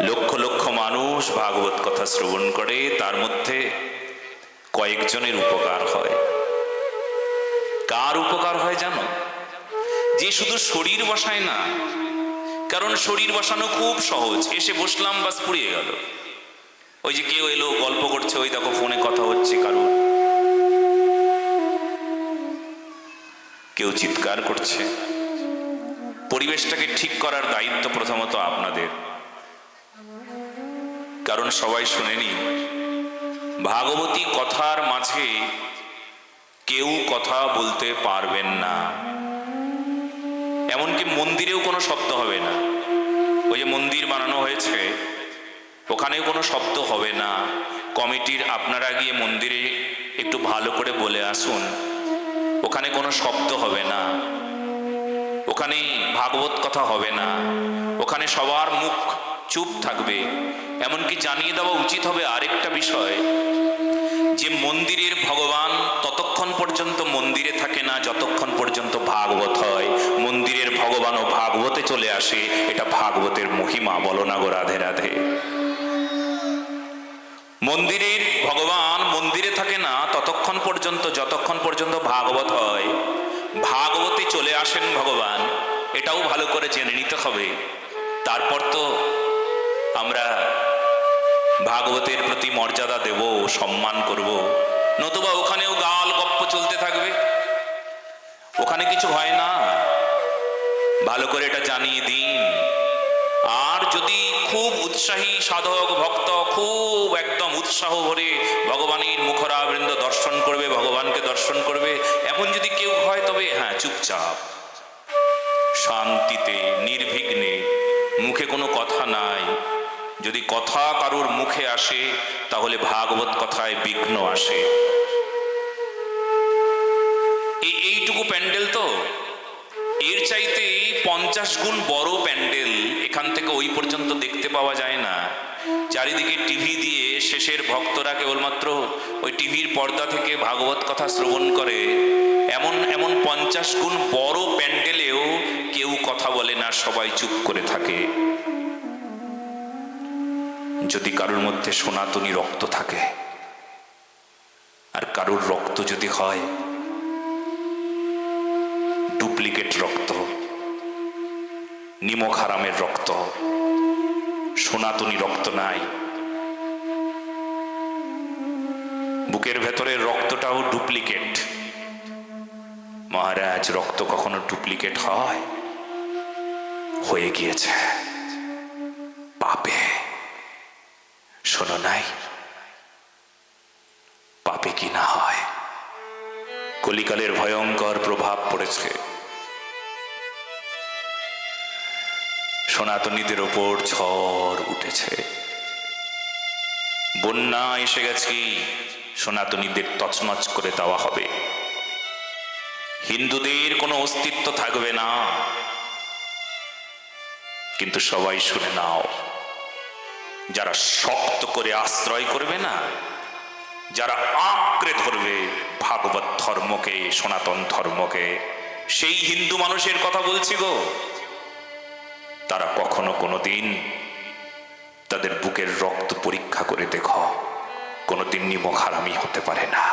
লক্ষ লক্ষ মানুষ ভাগবত কথা শ্রবণ করে, তার মধ্যে কয়েকজনের উপকার হয়। কার উপকার হয় জানো? যে শুধু শরীর বসায় না, কারণ শরীর বসানো খুব সহজ। এসে বসলাম, বাস পুড়িয়ে গেল। ওই যে কেউ এলো, গল্প করছে, ওই দেখো ফোনে কথা হচ্ছে কারোর। কেউ চিৎকার করছে। পরিবেশটাকে ঠিক করার দায়িত্ব প্রথমত আপনাদের। কারণ সবাই শুনেনি। ভাগবতী কথার মাঝে কেউ কথা বলতে পারবেন না। এমনকি মন্দিরেও কোনো শব্দ হবে না। ওই যে মন্দির বানানো হয়েছে, ওখানেও কোনো শব্দ হবে না। কমিটির আপনারা গিয়ে মন্দিরে একটু ভালো করে বলে আসুন। ওখানে কোনো শব্দ হবে না। ওখানে ভাগবত কথা হবে না। ওখানে সবার মুখ চুপ থাকবে। এমনকি জানিয়ে দেওয়া উচিত হবে আরেকটা বিষয়। যে মন্দিরের ভগবান ততক্ষণ পর্যন্ত মন্দিরে থাকে না, যতক্ষণ পর্যন্ত ভাগবত হয়। মন্দিরের ভগবান ও ভাগবতে চলে আসে, এটা ভাগবতের মহিমা। বলো না গো রাধে রাধে। মন্দিরের ভগবান মন্দিরে থাকে না, ততক্ষণ পর্যন্ত, যতক্ষণ পর্যন্ত ভাগবত হয়। ভাগবতে চলে আসেন ভগবান, এটাও ভালো করে জেনে নিতে হবে। তারপর তো আমরা ভাগবতের প্রতি মর্যাদা দেব, সম্মান করব। নতুবা ওখানেও গাল গপ্প চলতে থাকবে। ওখানে কিছু হয় না। ভালো করে এটা জানিয়ে দিন। আর যদি খুব উৎসাহী সাধক ভক্ত খুব একদম উৎসাহ ভরে ভগবানের মুখরাবৃন্দ দর্শন করবে, ভগবানকে দর্শন করবে, এমন যদি কেউ হয় তবে হ্যাঁ চুপচাপ। শান্তিতে, নির্বিঘ্নে, মুখে কোনো কথা নাই। যদি কথা কারোর মুখে আসে, তাহলে ভাগবত কথায় বিঘ্ন আসে। এই এইটুকু প্যান্ডেল তো? এর চাইতে পঞ্চাশ গুণ বড় প্যান্ডেল এখান থেকে ওই পর্যন্ত দেখতে পাওয়া যায় না। চারিদিকে টিভি দিয়ে শেষের ভক্তরা কেবলমাত্র ওই টিভির পর্দা থেকে ভাগবত কথা শ্রবণ করে। এমন এমন পঞ্চাশ গুণ বড় প্যান্ডেলেও কেউ কথা বলে না, সবাই চুপ করে থাকে। যদি কারোর মধ্যে সনাতনী রক্ত থাকে, আর কারোর রক্ত যদি হয়, ডুপ্লিকেট রক্ত, নিমক হারামের রক্ত, সনাতনী রক্ত নাই, বুকের ভেতরের রক্তটাও ডুপ্লিকেট। মহারাজ, রক্ত কখনো ডুপ্লিকেট হয়? হয়ে গিয়েছে। পাপে। শোনো নাই। পাপে কি না হয়? কলিকালের ভয়ঙ্কর প্রভাব পড়েছে। সনাতনীদের ওপর ঝড় উঠেছে। বন্যা এসে গেছে সনাতনীদের তছনছ করে দেওয়া হবে। হিন্দুদের কোনো অস্তিত্ব থাকবে না। কিন্তু সবাই শুনে নাও। যারা শক্ত করে আশ্রয় করবে না, যারা আঁকড়ে ধরবে ভাগবত ধর্মকে, সনাতন ধর্মকে, সেই হিন্দু মানুষের কথা বলছি গো। তারা কখনো কোনো দিন তাদের বুকের রক্ত পরীক্ষা করে দেখো, কোনোদিন নিমক হারামি হতে পারে না।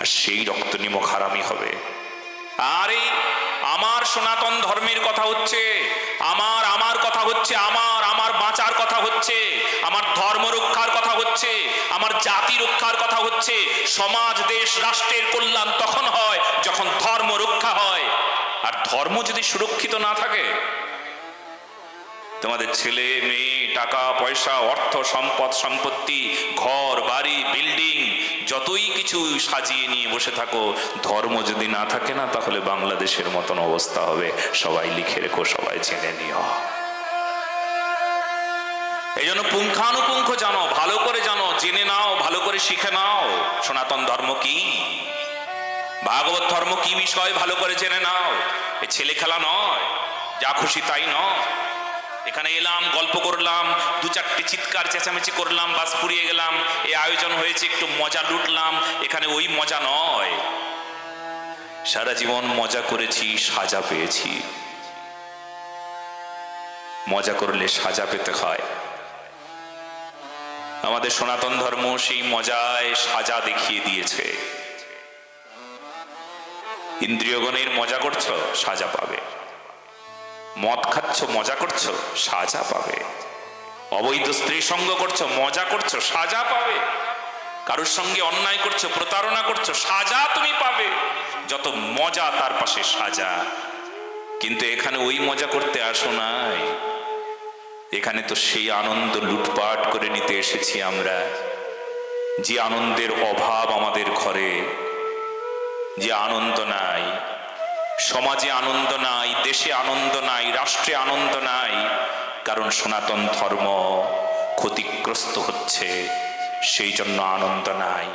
আর সেই রক্ত নিমক হারামি হবে। আরে আমার সনাতন ধর্মের কথা হচ্ছে, আমার আমার কথা হচ্ছে, আমার আমার বাঁচার কথা হচ্ছে, আমার ধর্ম রক্ষার কথা হচ্ছে, আমার জাতি রক্ষার কথা হচ্ছে, সমাজ, দেশ, রাষ্ট্রের কল্যাণ তখন হয় যখন ধর্ম রক্ষা হয়। আর ধর্ম যদি সুরক্ষিত না থাকে তোমাদের ছেলে, মেয়ে, টাকা, পয়সা, অর্থ, সম্পদ, সম্পত্তি, ঘর, বাড়ি, বিল্ডিং, যতই কিছু সাজিয়ে নিয়ে বসে থাকো, ধর্ম যদি না থাকে না, তাহলে বাংলাদেশের মতন অবস্থা হবে। সবাই লিখে রেখো, সবাই জেনে নিও। এই জন্য পুঙ্খানুপুঙ্খ জানো, ভালো করে জানো, জেনে নাও, ভালো করে শিখে নাও। সনাতন ধর্ম কি? ভাগবত ধর্ম কি বিষয়? ভালো করে জেনে নাও। এ ছেলে খেলা নয়, যা খুশি তাই নয়। এখানে এলাম, গল্প করলাম, দু চারটে চিৎকার, চেঁচামেচি করলাম, বাস পুড়িয়ে গেলাম। এই আয়োজন হয়েছে, একটু মজা লুটলাম। এখানে ওই মজা নয়। সারা জীবন মজা করেছি, সাজা পেয়েছি। মজা করলে সাজা পেতে হয়। আমাদের সনাতন ধর্ম সেই মজায় সাজা দেখিয়ে দিয়েছে। ইন্দ্রিয়গণের মজা করছ, সাজা পাবে। মদ খাচ্ছ, মজা করছ, সাজা পাবে। অবৈধ স্ত্রী সঙ্গ করছ, মজা করছ, সাজা পাবে। কারোর সঙ্গে অন্যায় করছ, প্রতারণা করছ, সাজা তুমি পাবে। যত মজা তার পাশে সাজা। কিন্তু এখানে ওই মজা করতে আসো নাই। এখানে তো সেই আনন্দ লুটপাট করে নিতে এসেছি আমরা। যে আনন্দের অভাব আমাদের ঘরে, যে আনন্দ নাই। সমাজে আনন্দ নাই, দেশে আনন্দ নাই, রাষ্ট্রে আনন্দ নাই, কারণ সনাতন ধর্ম ক্ষতিগ্রস্ত হচ্ছে, সেই জন্য আনন্দ নাই।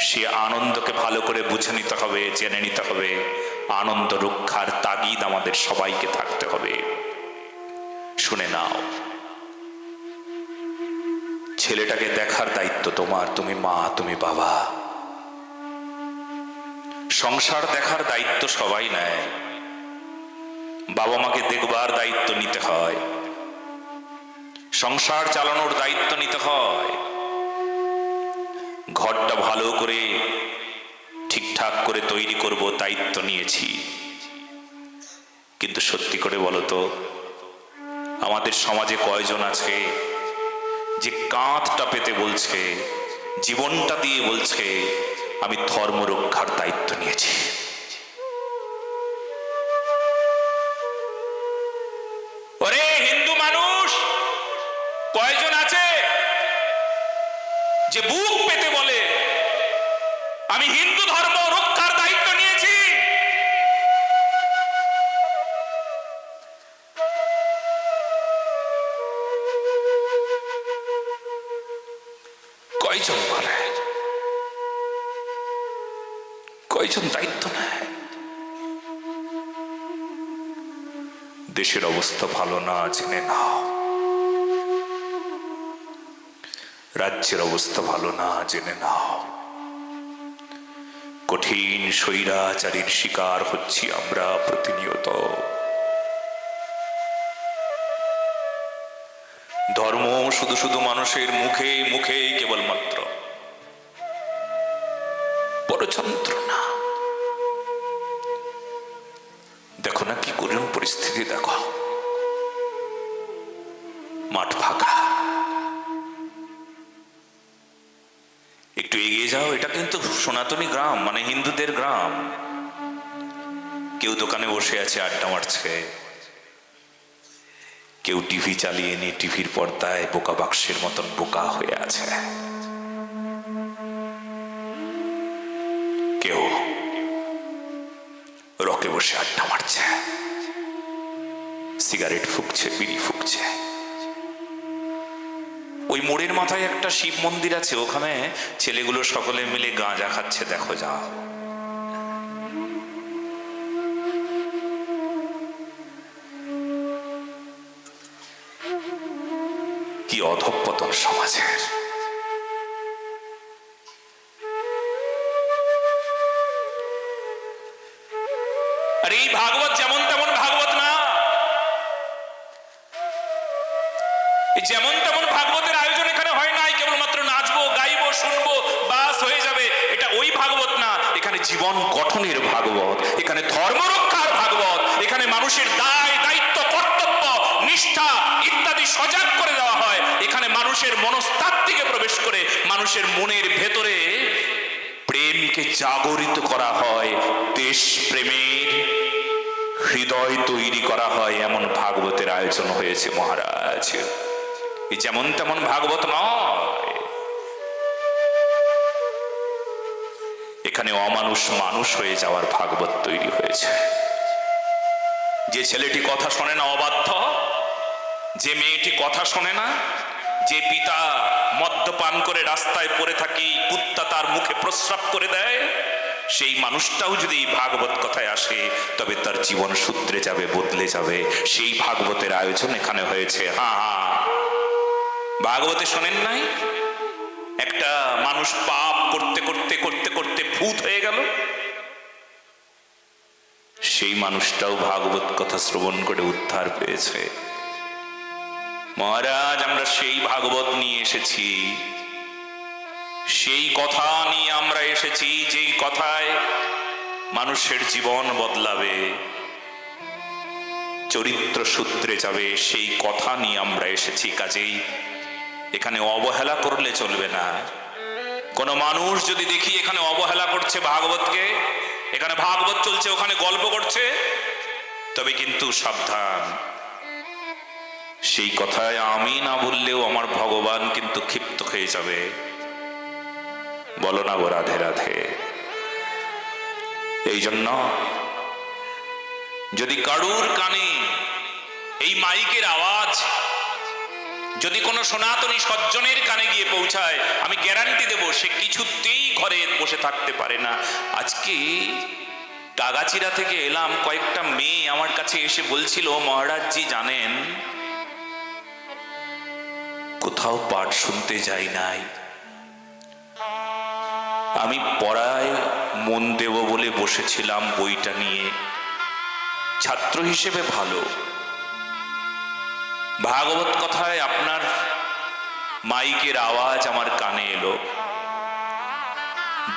সে আনন্দকে ভালো করে বুঝে নিতে হবে, জেনে নিতে হবে, আনন্দ রক্ষার তাগিদ আমাদের সবাইকে থাকতে হবে। শুনে নাও, ছেলেটাকে দেখার দায়িত্ব তোমার, তুমি মা, তুমি বাবা। সংসার দেখার দায়িত্ব সবাই নেয়। বাবা মাকে দেখবার দায়িত্ব নিতে হয়। সংসার চালানোর দায়িত্ব নিতে হয়। ঘরটা ভালো করে ঠিকঠাক করে তৈরি করব, দায়িত্ব নিয়েছি। কিন্তু সত্যি করে বলো তো, আমাদের সমাজে কয়জন আছে যে কাঁধটা পেতে বলছে, জীবনটা দিয়ে বলছে আমি ধর্ম রক্ষার দায়িত্ব নিয়েছি। ওরে হিন্দু মানুষ, কয়জন আছে? যে বুক পেতে বলে, আমি হিন্দু ধর্ম দেশের অবস্থা ভালো না, জেনে নাও। রাজ্যের অবস্থা ভালো না, জেনে নাও। কঠিন স্বৈরাচারীর শিকার হচ্ছি আমরা প্রতিনিয়ত। ধর্ম শুধু শুধু মানুষের মুখে মুখে কেবলমাত্র বড় পরিস্থিতি দেখো, মাঠ ফাঁকা। একটু এগিয়ে যাও, এটা কিন্তু সনাতনী গ্রাম মানে হিন্দুদের গ্রাম। কেউ দোকানে বসে আছে, আড্ডা মারছে। কেউ টিভি চালিয়ে নিয়ে টিভির পর্দায় বোকা বাক্সের মতন বোকা হয়ে আছে। কেউ রকে বসে আড্ডা মারছে। সিগারেট ফুকছে, বিড়ি ফুকছে। ওই মোড়ের মাথায় একটা শিব মন্দির আছে, ওখানে ছেলেগুলো সকলে মিলে গাঁজা খাচ্ছে, দেখো যাও। কি অধঃপতন সমাজের। যেমন তেমন ভাগবতের আয়োজন এখানে হয় নাই, কেবলমাত্র নাচবো, গাইবো, শুনব, বাস হয়ে যাবে। এটা ওই ভাগবত না, এখানে জীবন গঠনের ভাগবত, এখানে ধর্ম রক্ষার ভাগবত, এখানে মানুষের দায়, দায়িত্ব, কর্তব্য, নিষ্ঠা ইত্যাদি সজাগ করে দেওয়া হয়। এখানে মানুষের মনস্তাত্ত্বিকে প্রবেশ করে মানুষের মনের ভেতরে প্রেমকে জাগরিত করা হয় দেশ প্রেমের হৃদয় তৈরি করা হয়, এমন ভাগবতের আয়োজন হয়েছে মহারাজ। এই যেমন তেমন ভাগবত নয়। এখানে অমানুষ মানুষ হয়ে যাওয়ার ভাগবত তৈরি হয়েছে। যে ছেলেটি কথা শোনে না অবাধ্য, যে মেয়েটি কথা শোনে না, যে পিতা মদ্যপান করে রাস্তায় পড়ে থাকি, কুত্তা তার মুখে প্রস্রাব করে দেয়, সেই মানুষটাও যদি এই ভাগবত কথায় আসে, তবে তার জীবন সূত্রে যাবে, বদলে যাবে। সেই ভাগবতের আয়োজন এখানে হয়েছে। হ্যাঁ ভাগবতে শোনেন নাই? একটা মানুষ পাপ করতে করতে করতে করতে ভূত হয়ে গেল। সেই মানুষটাও ভাগবত কথা শ্রবণ করে উদ্ধার পেয়েছে। মহারাজ, আমরা সেই ভাগবত নিয়ে এসেছি। সেই কথা নিয়ে আমরা এসেছি, যেই কথায় মানুষের জীবন বদলাবে, চরিত্র সূত্রে যাবে, সেই কথা নিয়ে আমরা এসেছি। কাজেই এখানে অবহেলা করলে চলবে না। কোন মানুষ যদি দেখি এখানে অবহেলা করছে ভাগবতকে, এখানে ভাগবত চলছে, ওখানে গল্প করছে, তবে কিন্তু সাবধান। সেই কথায় আমি না বললেও আমার ভগবান কিন্তু ক্ষিপ্ত হয়ে যাবে। বলো না গো রাধে রাধে। এই জন্য যদি কারুর কানে এই মাইকের আওয়াজ যদি কোনো সনাতনী সজ্জনের কানে গিয়ে পৌঁছায়, আমি গ্যারান্টি দেব সে কিছুতেই ঘরে বসে থাকতে পারে না। আজকে টাগাচিরা থেকে এলাম, কয়েকটা মেয়ে আমার কাছে এসে বলছিল মহারাজজি জানেন, কোথাও পাঠ শুনতে যাই নাই। আমি পড়ায় মন দেব বলে বসেছিলাম বইটা নিয়ে। ছাত্র হিসেবে ভালো। ভাগবত কথায় আপনার মাইকের আওয়াজ আমার কানে এলো।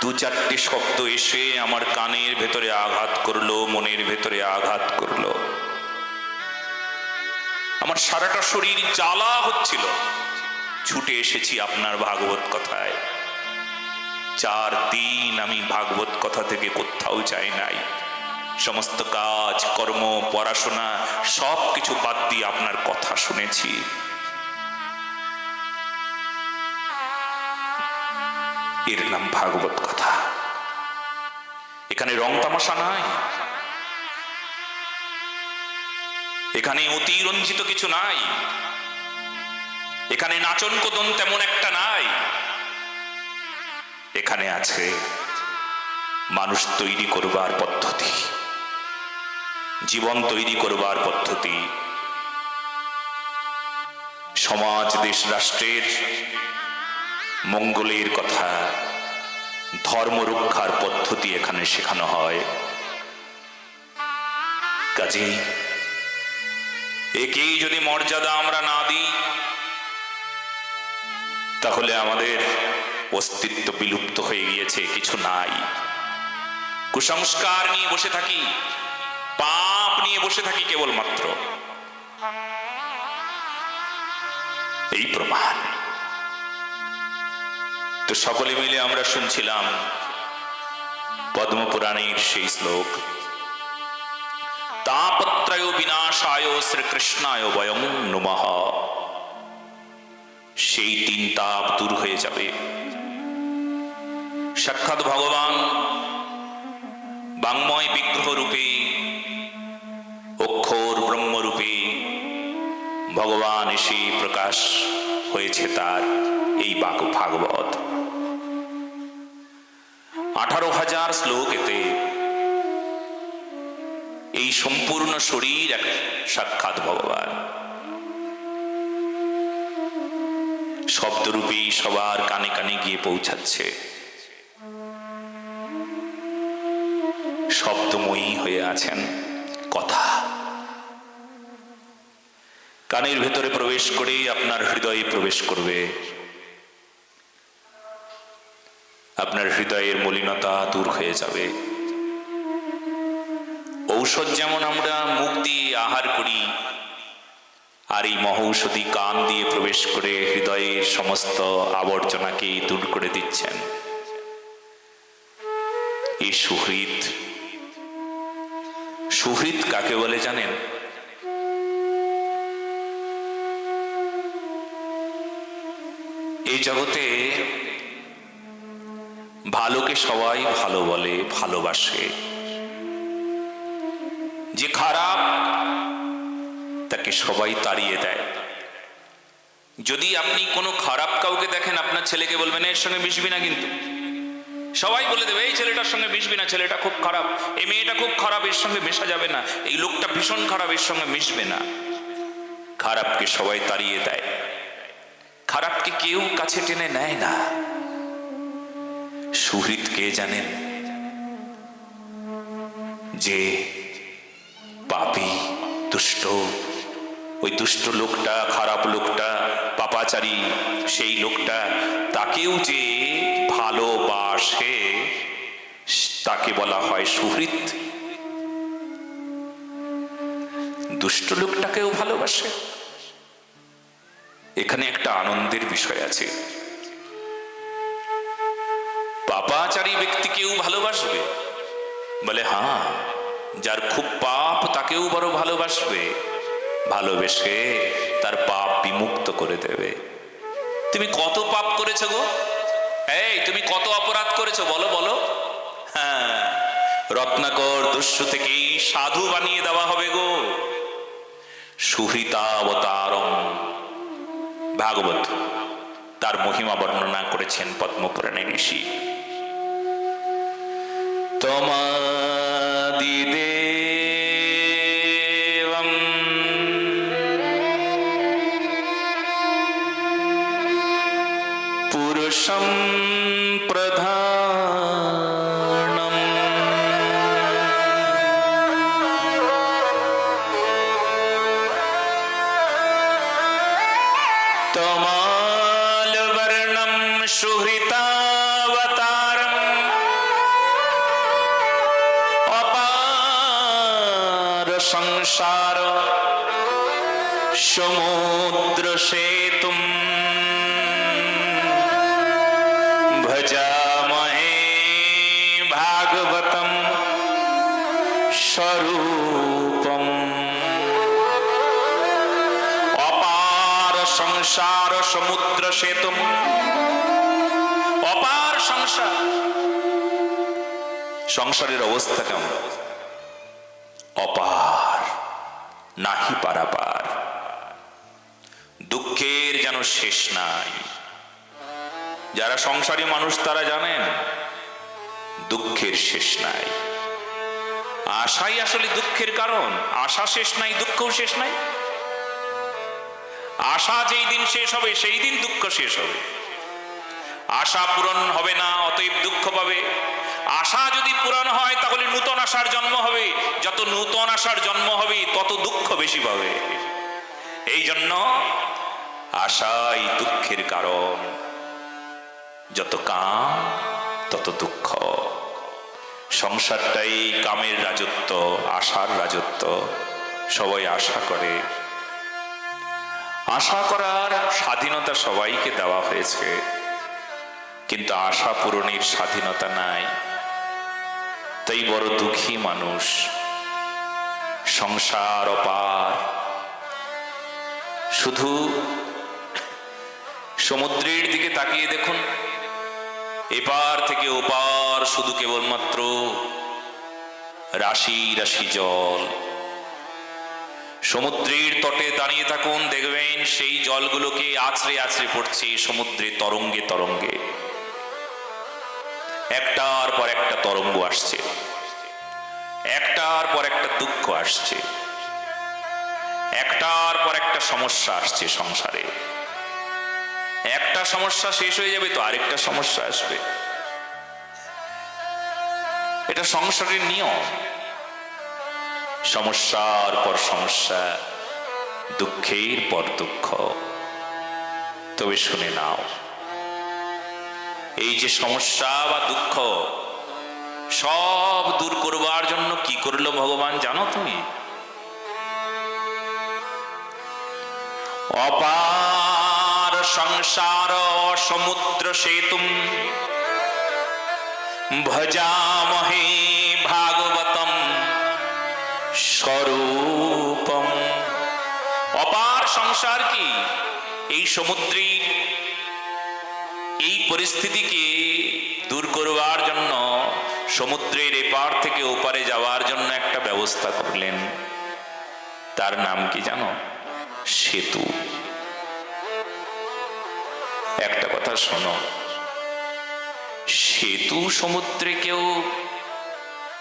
দু চারটে শব্দ এসে আমার কানের ভেতরে আঘাত করল, মনের ভেতরে আঘাত করল। আমার সারাটা শরীর জ্বালা হচ্ছিল। ছুটে এসেছি আপনার ভাগবত কথায়। চার দিন আমি ভাগবত কথা থেকে কোথাও যাই নাই। সমস্ত কাজ, কর্ম, পড়াশোনা সব কিছু বাদ দিয়ে আপনার কথা শুনেছি। এর নাম ভাগবত কথা। এখানে রং তামাশা নাই। এখানে অতিরঞ্জিত কিছু নাই। এখানে নাচন কোদন তেমন একটা নাই। এখানে আছে, মানুষ তৈরি করবার পদ্ধতি। জীবন তৈরি করবার পদ্ধতি। সমাজ, দেশ, রাষ্ট্রের মঙ্গলের কথা, ধর্ম রক্ষার পদ্ধতি এখানে শেখানো হয়। কাজেই একেই যদি মর্যাদা আমরা না দিই, তাহলে আমাদের অস্তিত্ব বিলুপ্ত হয়ে গিয়েছে, কিছু নাই। কুসংস্কার নিয়ে বসে থাকি, পাপ নিয়ে বসে থাকি কেবলমাত্র। এই প্রমাণ। তো সকলে মিলে আমরা শুনছিলাম পদ্মপুরাণের সেই শ্লোক, তাপত্রয় বিনাশায় শ্রীকৃষ্ণায় বয়ং নুমঃ। সেই তিন তাপ দূর হয়ে যাবে। সাক্ষাৎ ভগবান বাংময় বিগ্রহ রূপে ভগবান এসে প্রকাশ হয়েছে তার এই বাক ভাগবত। আঠারো হাজার শ্লোক এতে এই সম্পূর্ণ শরীর এক সাক্ষাৎ ভগবান। শব্দরূপী সবার কানে কানে গিয়ে পৌঁছাচ্ছে। শব্দময়ী হয়ে আছেন কথা। কানের ভেতরে প্রবেশ করে আপনার হৃদয়ে প্রবেশ করবে। আপনার হৃদয়ের মলিনতা দূর হয়ে যাবে। ঔষধ যেমন আমরা মুখ দিয়ে আহার করি, আর এই মহৌষধি কান দিয়ে প্রবেশ করে হৃদয়ের সমস্ত আবর্জনাকে দূর করে দিচ্ছেন। এই সুহৃদ সুহৃদ কাকে বলে জানেন? এই জগতে ভালোকে সবাই ভালো বলে, ভালোবাসে। যে খারাপ, তাকে সবাই তাড়িয়ে দেয়। যদি আপনি কোনো খারাপ কাউকে দেখেন, আপনার ছেলেকে বলবেন, এর সঙ্গে মিশবি না কিন্তু। সবাই বলে দেবে, এই ছেলেটার সঙ্গে মিশবি না, ছেলেটা খুব খারাপ। এই মেয়েটা খুব খারাপ, এর সঙ্গে মেশা যাবে না। এই লোকটা ভীষণ খারাপ, এর সঙ্গে মিশবে না। খারাপকে সবাই তাড়িয়ে দেয়। খারাপকে কেউ কাছে টেনে নেয় না। সুহৃদ কে জানেন? যে পাপি, দুষ্ট, ওই দুষ্ট লোকটা, খারাপ লোকটা, পাপাচারী, সেই লোকটা, তাকেও যে ভালোবাসে, তাকে বলা হয় সুহৃত দুষ্ট লোকটাকেও ভালোবাসে। এখানে একটা আনন্দের বিষয় আছে। পাপাচারী ব্যক্তিকেও ভালোবাসবে? বলে হ্যাঁ যার খুব পাপ তাকেও বড় ভালোবাসবে। ভালোবেসে তার পাপ বিমুক্ত করে দেবে। তুমি কত পাপ করেছ গো? এই, তুমি কত অপরাধ করেছ? বলো বলো। হ্যাঁ রত্নাকর দস্যু থেকেই সাধু বানিয়ে দেওয়া হবে গো। সুহৃতাবতারম ভাগবত। তার মহিমা বর্ণনা করেছেন পদ্মপুরাণে ঋষি। তোমাদিদে পুরুষম সংসার, সমুদ্র সেতুম। ভজামহে ভাগবতম স্বরূপম। অপার সংসার, সমুদ্র সেতুম। অপার সংসার। সংসারের অবস্থা কেমন? অপার, নাহি পারাপার। দুঃখের যেন শেষ নাই। যারা সংসারী মানুষ, তারা জানেন, দুঃখের শেষ নাই। আশাই আসলে দুঃখের কারণ। আশা শেষ নাই, দুঃখও শেষ নাই। আশা যেই দিন শেষ হবে, সেই দিন দুঃখ শেষ হবে। আশা পূরণ হবে না, অতএব দুঃখ পাবে। আশা যদি পূরণ হয়, তাহলে নূতন আশার জন্ম হবে। যত নূতন আশার জন্ম হবে, তত দুঃখ বেশি পাবে। এই জন্য আশাই দুঃখের কারণ। যত কাম, তত দুঃখ। সংসারটাই কামের রাজত্ব, আশার রাজত্ব। সবাই আশা করে। আশা করার স্বাধীনতা সবাইকে দেওয়া হয়েছে। কিন্তু আশা পূরণের স্বাধীনতা নাই। তাই বড় দুঃখী মানুষ। সংসার অপার। শুধু সমুদ্রের দিকে তাকিয়ে দেখুন, এপার থেকে ওপার শুধু কেবলমাত্র রাশি রাশি জল। সমুদ্রের তটে দাঁড়িয়ে থাকুন, দেখবেন সেই জলগুলোকে আছড়ে আছড়ে পড়ছে সমুদ্রে তরঙ্গে তরঙ্গে। একটার পর একটা তরঙ্গ আসছে। একটার পর একটা দুঃখ আসছে। একটার পর একটা সমস্যা আসছে সংসারে। একটা সমস্যা শেষ হয়ে যাবে তো আরেকটা সমস্যা আসবে। এটা সংসারের নিয়ম। সমস্যার পর সমস্যা, দুঃখের পর দুঃখ। তবে শুনে নাও এই যে সমস্যা বা দুঃখ, সব দূর করবার জন্য কি করল ভগবান জানো তুমি? অপার সংসার সমুদ্র সেতুম, ভজামহে ভাগবতম স্বরূপম। অপার সংসার কি? এই সমুদ্রের এই পরিস্থিতিকে দূর করবার জন্য, সমুদ্রের এপার থেকে ওপারে যাওয়ার জন্য একটা ব্যবস্থা করলেন। তার নাম কি জানো? সেতু। একটা কথা শোনো। সেতু সমুদ্রে কেউ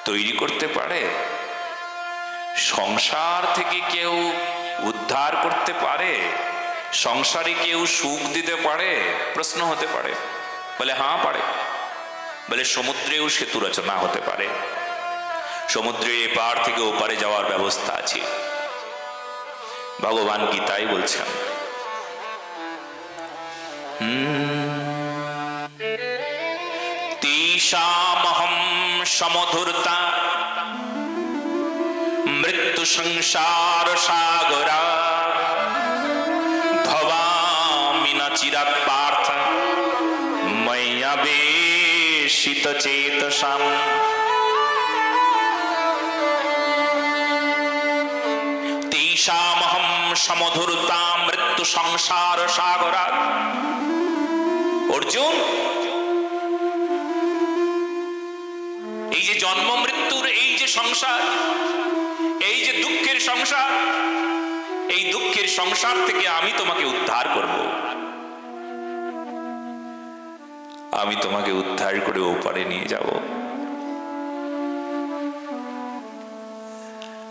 তৈরি করতে পারে? সংসার থেকে কেউ উদ্ধার করতে পারে? সংসারে কেউ সুখ দিতে পারে? প্রশ্ন হতে পারে। বলে হ্যাঁ পারে। বলে, সমুদ্রেও সেতু রচনা হতে পারে। সমুদ্রে এপার থেকে ওপারে যাওয়ার ব্যবস্থা আছে। ভগবান গীতাই বলছেন তেষামহম সমধুরতা মৃত্যু সংসার সাগরা বেশিত চেতসাম। তেষামহম সমধুরতা মৃত্যু সংসার সাগরা অর্জুন, এই যে জন্ম মৃত্যুর এই যে সংসার, এই যে দুঃখের সংসার, এই দুঃখের সংসার থেকে আমি তোমাকে উদ্ধার করব। আমি তোমাকে উদ্ধার করে ওপারে নিয়ে যাব।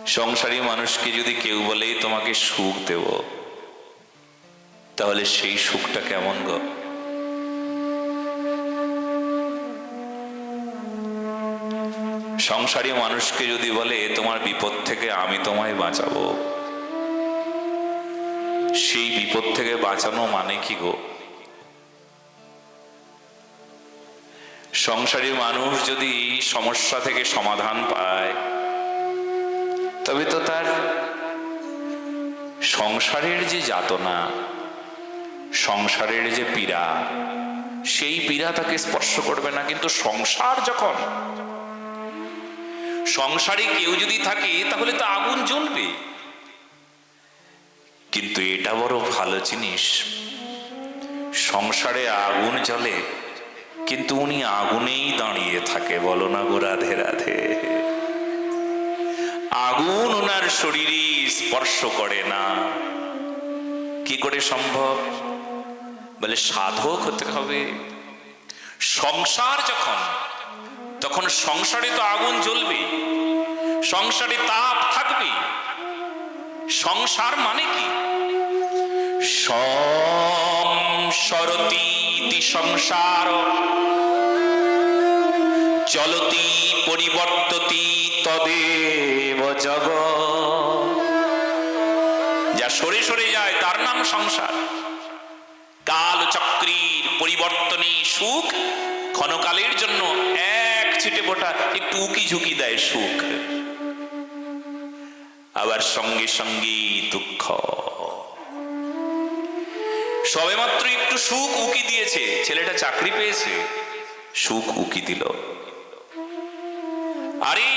সংসারী মানুষকে যদি কেউ বলে, তোমাকে সুখ দেব তাহলে সেই সুখটা কেমন গো? সংসারী মানুষকে যদি বলে, তোমার বিপদ থেকে আমি তোমায় বাঁচাবো সেই বিপদ থেকে বাঁচানো মানে কি গো? সংসারী মানুষ যদি সমস্যা থেকে সমাধান পায়, তবে তো তার সংসারের যে যাতনা, সংসারের যে পীড়া, সেই পীড়া তাকে স্পর্শ করবে না। কিন্তু সংসার যখন, সংসারে কেউ যদি থাকে, তাহলে তো আগুন জ্বলবে। কিন্তু এটা বড় ভালো জিনিস। সংসারে আগুন জ্বলে কিন্তু উনি আগুনেই দাঁড়িয়ে থাকে। বলো না গো রাধে রাধে। আগুন ওনার শরীরে স্পর্শ করে না। কি করে সম্ভব? বলে সাধক হতে হবে। সংসার যখন, তখন সংসারে তো আগুন জ্বলবে। সংসারে তাপ থাকবে। সংসার মানে কি? সংসরতি ইতি সংসার। চলতি পরিবর্ততি তদেব জগ। যা সরে সরে যায়, তার নাম সংসার। কাল চক্রীর পরিবর্তনে সুখ, ক্ষণকালের জন্য এক ছিটে বোটা একটু উকি ঝুঁকি দেয় সুখ। আবার সঙ্গে সঙ্গে দুঃখ। সবেমাত্র একটু সুখ উকি দিয়েছে, ছেলেটা চাকরি পেয়েছে, সুখ উকি দিল। আরে,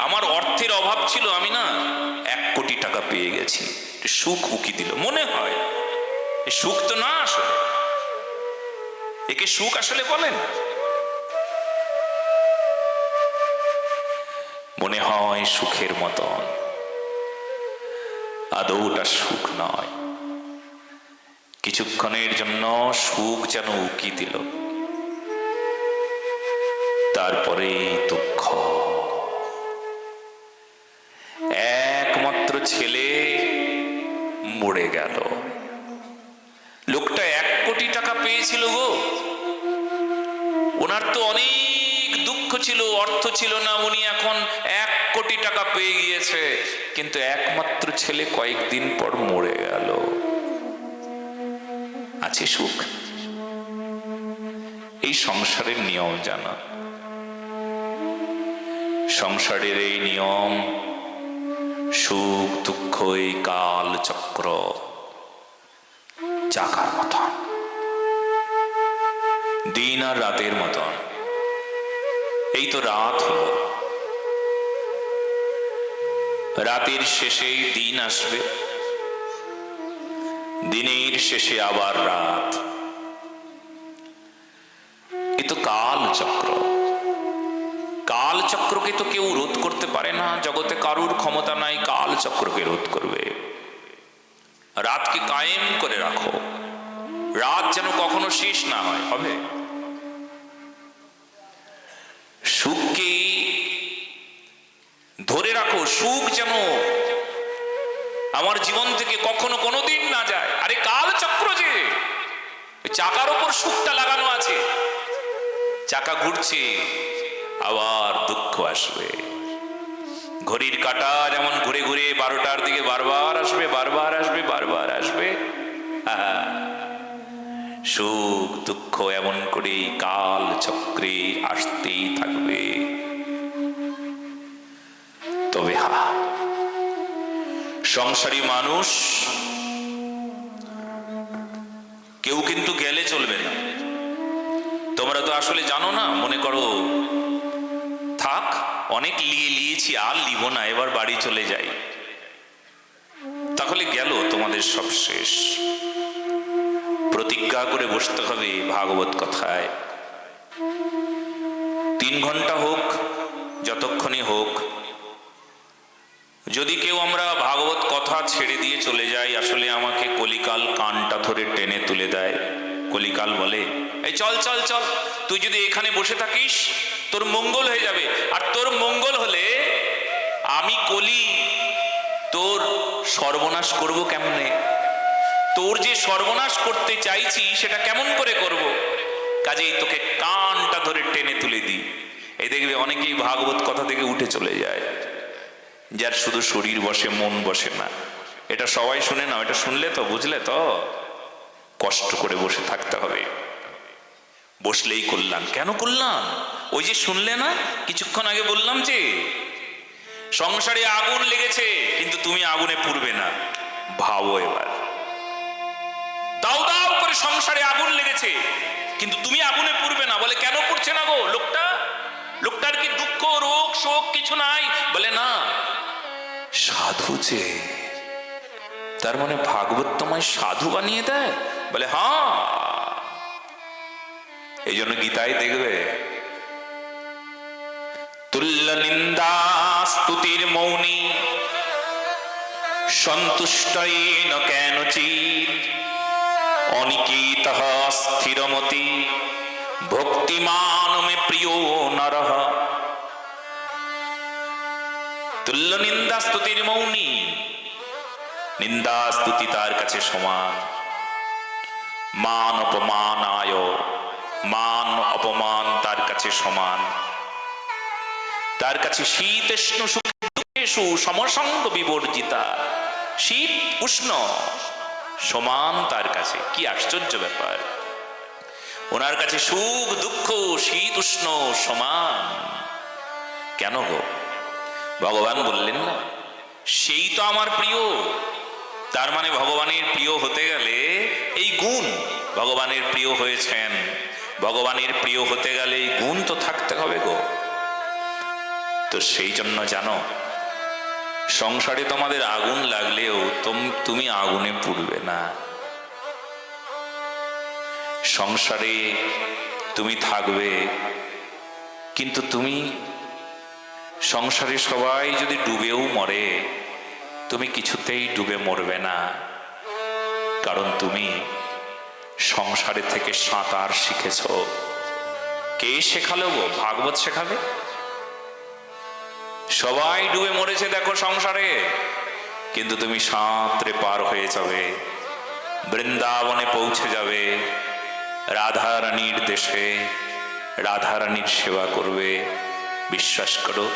আমার অর্থের অভাব ছিল, আমি না এক কোটি টাকা পেয়ে গেছি। সুখ উকি দিল, মনে হয়। সুখ তো না আসলে। একে সুখ আসলে বলে না। মনে হয় সুখের মতন। আদৌটা সুখ নয়। কিছুক্ষণের জন্য সুখ যেন উকি দিল। তারপরে দুঃখ। একমাত্র ছেলে মরে গেল। লোকটা এক কোটি টাকা পেয়েছিল গো। ওনার তো অনেক দুঃখ ছিল, অর্থ ছিল না, উনি এখন এক কোটি টাকা পেয়ে গিয়েছে। কিন্তু একমাত্র ছেলে কয়েকদিন পর মরে গেল। আছে সুখ। এই সংসারের নিয়ম জানা। সংসারের এই নিয়ম, সুখ, দুঃখ, এই কাল, চক্র চাকার মতন। দিন আর রাতের মতন। এই তো রাত হলো। রাতের শেষেই দিন আসবে। দিনের শেষে আবার রাত। এ তো কাল চক্র। কাল চক্রকে তো কেউ রোধ করতে পারে না, জগতে কারুর ক্ষমতা নাই, কাল চক্রকে রোধ করবে। রাতকে কায়েম করে রাখো। রাত যেন কখনো শেষ না হয়, হবে। সুখকে ধরে রাখো, সুখ যেন আমার জীবন থেকে কখনো কোনোদিন না যায় আরে কাল চক্র যে ওই চাকার ওপর সুখটা লাগানো আছে। চাকা ঘুরছে, আবার দুঃখ আসবে। ঘড়ির কাটা যেমন ঘুরে ঘুরে বারোটার দিকে বারবার আসবে বারবার আসবে বারবার আসবে। সুখ, দুঃখ এমন করে কাল চক্রে আসতেই থাকবে। তবে হা, সংসারী মানুষ কেউ কিন্তু গেলে চলবে না। তোমরা তো আসলে জানো না, মনে করো, থাক, অনেক লিয়ে লিয়েছি, আর লিব না, এবার বাড়ি চলে যাই। তাহলে গেল তোমাদের সব শেষ। প্রতিজ্ঞা করে বসতে হবে ভাগবত কথায়। তিন ঘণ্টা হোক, যতক্ষণই হোক যদি কেউ আমরা ভাগবত কথা ছেড়ে দিয়ে চলে যাই, আসলে আমাকে কলিকাল কানটা ধরে টেনে তুলে দেয়। কলিকাল বলে, এই চল চল চল, তুই যদি এখানে বসে থাকিস, তোর মঙ্গল হয়ে যাবে। আর তোর মঙ্গল হলে আমি কলি, তোর সর্বনাশ করব কেমনে? তোর যে সর্বনাশ করতে চাইছি, সেটা কেমন করে করব? কাজেই তোকে কানটা ধরে টেনে তুলে দিই। এই দেখবে অনেকেই ভাগবত কথা থেকে উঠে চলে যায়। যার শুধু শরীর বসে, মন বসে না। এটা সবাই শুনে না এটা শুনলে তো, বুঝলে তো? কষ্ট করে বসে থাকতে হবে। বসলেই করলাম কেন করলাম ওই যে শুনলে না, কিছুক্ষণ আগে বললাম যে, সংসারে আগুন লেগেছে, কিন্তু তুমি আগুনে পুড়বে না। ভাবো এবার। দাও দাও করে সংসারে আগুন লেগেছে, কিন্তু তুমি আগুনে পুড়বে না। বলে, কেন পুড়ছে না গো লোকটা? লোকটার কি দুঃখ, রোগ, শোক কিছু নাই? বলে, না সাধু যে। তার মানে ভাগবত তোমায় সাধু বানিয়ে দেয়? বলে হ্যাঁ। এই জন্য গীতায় দেখবে, তুল্য নিন্দা স্তুতির মৌনী সন্তুষ্টইন কেনচিত অনিকেত স্থিরমতি ভক্তিমান মে প্রিয় নরহ তুল্য নিন্দা স্তুতির মৌনি। নিন্দা স্তুতি তার কাছে সমান। মান অপমান আয় মান অপমান তার কাছে সমান। তার কাছে শীতেষ্ণ সুখেষু সমসঙ্গ বিবর্জিতা। শীত উষ্ণ সমান তার কাছে। কি আশ্চর্য ব্যাপার। ওনার কাছে সুখ দুঃখ শীত উষ্ণ সমান। কেন গো? ভগবান বললেন না, সেই তো আমার প্রিয়। তার মানে ভগবানের প্রিয় হতে গেলে এই গুণ ভগবানের প্রিয় হয়েছেন। ভগবানের প্রিয় হতে গেলে এই গুণ তো থাকতে হবে গো। তো সেই জন্য জানো, সংসারে তোমাদের আগুন লাগলেও তুম- তুমি আগুনে পুড়বে না। সংসারে তুমি থাকবে, কিন্তু তুমি সংসারে সবাই যদি ডুবেও মরে, তুমি কিছুতেই ডুবে মরবে না। কারণ তুমি সংসারে থেকে সাঁতার শিখেছ। কে শেখালো গো? ভাগবত শেখাবে? সবাই ডুবে মরেছে দেখো সংসারে, কিন্তু তুমি সাঁতরে পার হয়ে যাবে। বৃন্দাবনে পৌঁছে যাবে, রাধারানীর দেশে, রাধারানীর সেবা করবে। বিশ্বাস করো।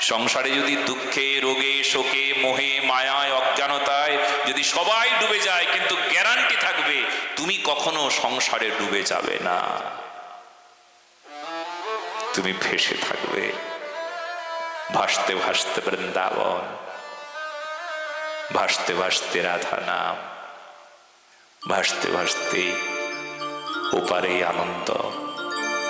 সংসারে যদি দুঃখে, রোগে, শোকে, মোহে, মায়ায়, অজ্ঞানতায় যদি সবাই ডুবে যায়, কিন্তু গ্যারান্টি থাকবে, তুমি কখনো সংসারে ডুবে যাবে না। তুমি ভেসে থাকবে। ভাসতে ভাসতে বৃন্দাবন, ভাসতে ভাসতে রাধা নাম ভাসতে ভাসতে ওপারে আনন্দ।